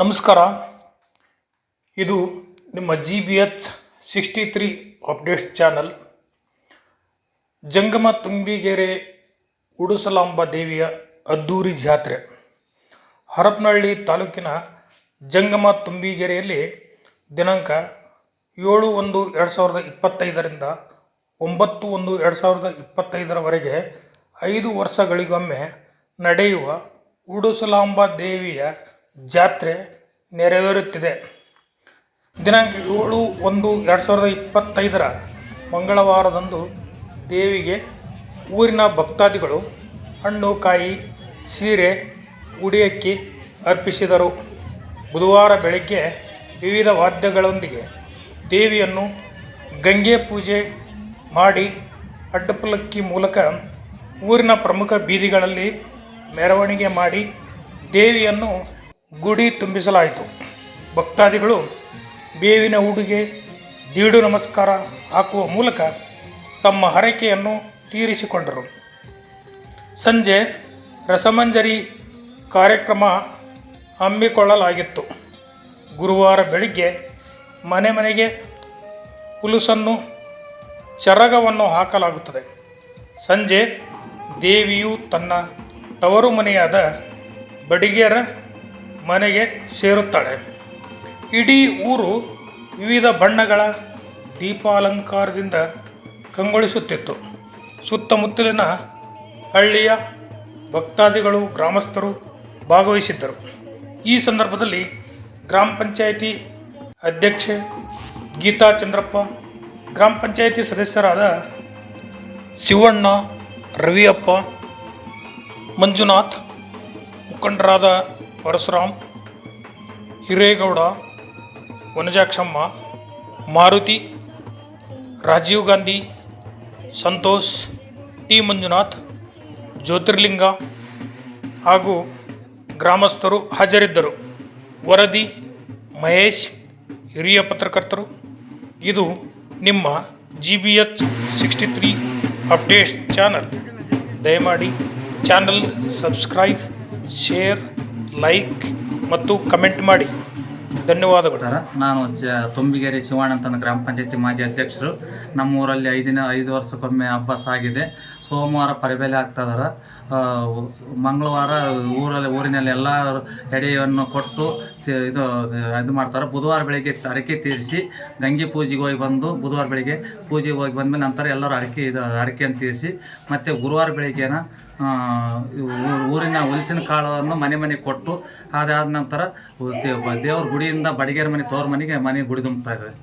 ನಮಸ್ಕಾರ. ಇದು ನಿಮ್ಮ G B H sixty three update channel ಜಂಗಮ ತುಂಬಿಗೆರೆ ಉಡುಸಲಾಂಬ ದೇವಿಯ ಅದ್ದೂರಿ ಜಾತ್ರೆ. ಹರಪನಹಳ್ಳಿ ತಾಲೂಕಿನ ಜಂಗಮ ತುಂಬಿಗೆರೆಯಲ್ಲಿ ದಿನಾಂಕ ಏಳು ಒಂದು ಎರಡು ಸಾವಿರದ ಇಪ್ಪತ್ತೈದರಿಂದ ಒಂಬತ್ತು ಒಂದು ಎರಡು ಸಾವಿರದ ಇಪ್ಪತ್ತೈದರವರೆಗೆ ಐದು ವರ್ಷಗಳಿಗೊಮ್ಮೆ ನಡೆಯುವ ಉಡುಸಲಾಂಬ ದೇವಿಯ ಜಾತ್ರೆ ನೆರವೇರುತ್ತಿದೆ. ದಿನಾಂಕ ಏಳು ಒಂದು ಎರಡು ಸಾವಿರದ ಇಪ್ಪತ್ತೈದರ ಮಂಗಳವಾರದಂದು ದೇವಿಗೆ ಊರಿನ ಭಕ್ತಾದಿಗಳು ಹಣ್ಣು, ಕಾಯಿ, ಸೀರೆ, ಉಡಿಯಕ್ಕಿ ಅರ್ಪಿಸಿದರು. ಬುಧವಾರ ಬೆಳಗ್ಗೆ ವಿವಿಧ ವಾದ್ಯಗಳೊಂದಿಗೆ ದೇವಿಯನ್ನು ಗಂಗೆ ಪೂಜೆ ಮಾಡಿ ಅಡ್ಡಪಲ್ಲಕ್ಕಿ ಮೂಲಕ ಊರಿನ ಪ್ರಮುಖ ಬೀದಿಗಳಲ್ಲಿ ಮೆರವಣಿಗೆ ಮಾಡಿ ದೇವಿಯನ್ನು ಗುಡಿ ತುಂಬಿಸಲಾಯಿತು. ಭಕ್ತಾದಿಗಳು ಬೇವಿನ ಉಡುಗೆ, ದೀಡು ನಮಸ್ಕಾರ ಹಾಕುವ ಮೂಲಕ ತಮ್ಮ ಹರಕೆಯನ್ನು ತೀರಿಸಿಕೊಂಡರು. ಸಂಜೆ ರಸಮಂಜರಿ ಕಾರ್ಯಕ್ರಮ ಹಮ್ಮಿಕೊಳ್ಳಲಾಗಿತ್ತು. ಗುರುವಾರ ಬೆಳಿಗ್ಗೆ ಮನೆ ಮನೆಗೆ ಹುಲುಸನ್ನು, ಚರಗವನ್ನು ಹಾಕಲಾಗುತ್ತದೆ. ಸಂಜೆ ದೇವಿಯು ತನ್ನ ತವರು ಮನೆಯಾದ ಬಡಿಗೆರ ಮನೆಗೆ ಸೇರುತ್ತಾಳೆ. ಇಡೀ ಊರು ವಿವಿಧ ಬಣ್ಣಗಳ ದೀಪಾಲಂಕಾರದಿಂದ ಕಂಗೊಳಿಸುತ್ತಿತ್ತು. ಸುತ್ತಮುತ್ತಲಿನ ಹಳ್ಳಿಯ ಭಕ್ತಾದಿಗಳು, ಗ್ರಾಮಸ್ಥರು ಭಾಗವಹಿಸಿದ್ದರು. ಈ ಸಂದರ್ಭದಲ್ಲಿ ಗ್ರಾಮ ಪಂಚಾಯಿತಿ ಅಧ್ಯಕ್ಷೆ ಗೀತಾ ಚಂದ್ರಪ್ಪ, ಗ್ರಾಮ ಪಂಚಾಯಿತಿ ಸದಸ್ಯರಾದ ಶಿವಣ್ಣ, ರವಿಯಪ್ಪ, ಮಂಜುನಾಥ್ ಮುಖಂಡರಾದ ಪರಶುರಾಮ್, ಹಿರೇಗೌಡ, ವನಜಾಕ್ಷಮ್ಮ, ಮಾರುತಿ, ರಾಜೀವ್ ಗಾಂಧಿ, ಸಂತೋಷ್, ಟಿ ಮಂಜುನಾಥ್, ಜ್ಯೋತಿರ್ಲಿಂಗ ಹಾಗೂ ಗ್ರಾಮಸ್ಥರು ಹಾಜರಿದ್ದರು. ವರದಿ, ಮಹೇಶ್, ಹಿರಿಯ ಪತ್ರಕರ್ತರು. ಇದು ನಿಮ್ಮ G B H sixty three update channel. ದಯಮಾಡಿ ಚಾನಲ್ ಸಬ್ಸ್ಕ್ರೈಬ್, ಶೇರ್ ಲೈಕ್ ಮತ್ತು ಕಮೆಂಟ್ ಮಾಡಿ. ಧನ್ಯವಾದಗಳು. ಸರ್ ನಾನು ಜ, ತುಂಬಿಗೇರಿ ಶಿವಣ್ಣ ಅಂತ ಗ್ರಾಮ ಪಂಚಾಯತಿ ಮಾಜಿ ಅಧ್ಯಕ್ಷರು. ನಮ್ಮ ಊರಲ್ಲಿ ಐದಿನ, ಐದು ವರ್ಷಕ್ಕೊಮ್ಮೆ ಹಬ್ಬ ಸಾಗಿದೆ. ಸೋಮವಾರ ಪರಿಬೇಲೆ ಆಗ್ತಾ ಇದಾರೆ. ಮಂಗಳವಾರ ಊರಲ್ಲಿ, ಊರಿನಲ್ಲಿ ಎಲ್ಲ ಎಡೆಯನ್ನು ಕೊಟ್ಟು ಇದು ಇದು ಮಾಡ್ತಾರೆ. ಬುಧವಾರ ಬೆಳಗ್ಗೆ ಹರಕೆ ತೀರಿಸಿ ಗಂಗೆ ಪೂಜೆಗೆ ಹೋಗಿ ಬಂದು, ಬುಧವಾರ ಬೆಳಗ್ಗೆ ಪೂಜೆಗೆ ಹೋಗಿ ಬಂದಮೇಲೆ ನಂತರ ಎಲ್ಲರೂ ಹರಕೆ ಇದು ಹರಕೆಯನ್ನು ತೀರಿಸಿ ಮತ್ತು ಗುರುವಾರ ಬೆಳಗ್ಗೆನ ಊರಿನ ಹುಲ್ಸಿನ ಕಾಳನ್ನು ಮನೆ ಮನೆಗೆ ಕೊಟ್ಟು ಅದಾದ ನಂತರ ದೇವ್ರ ಗುಡಿಯಿಂದ ಬಡಿಗೆರ ಮನೆ ತೋರ್ ಮನೆಗೆ ಮನೆ ಗುಡಿ ತುಂಬ್ತಾ ಇದ್ದಾರೆ.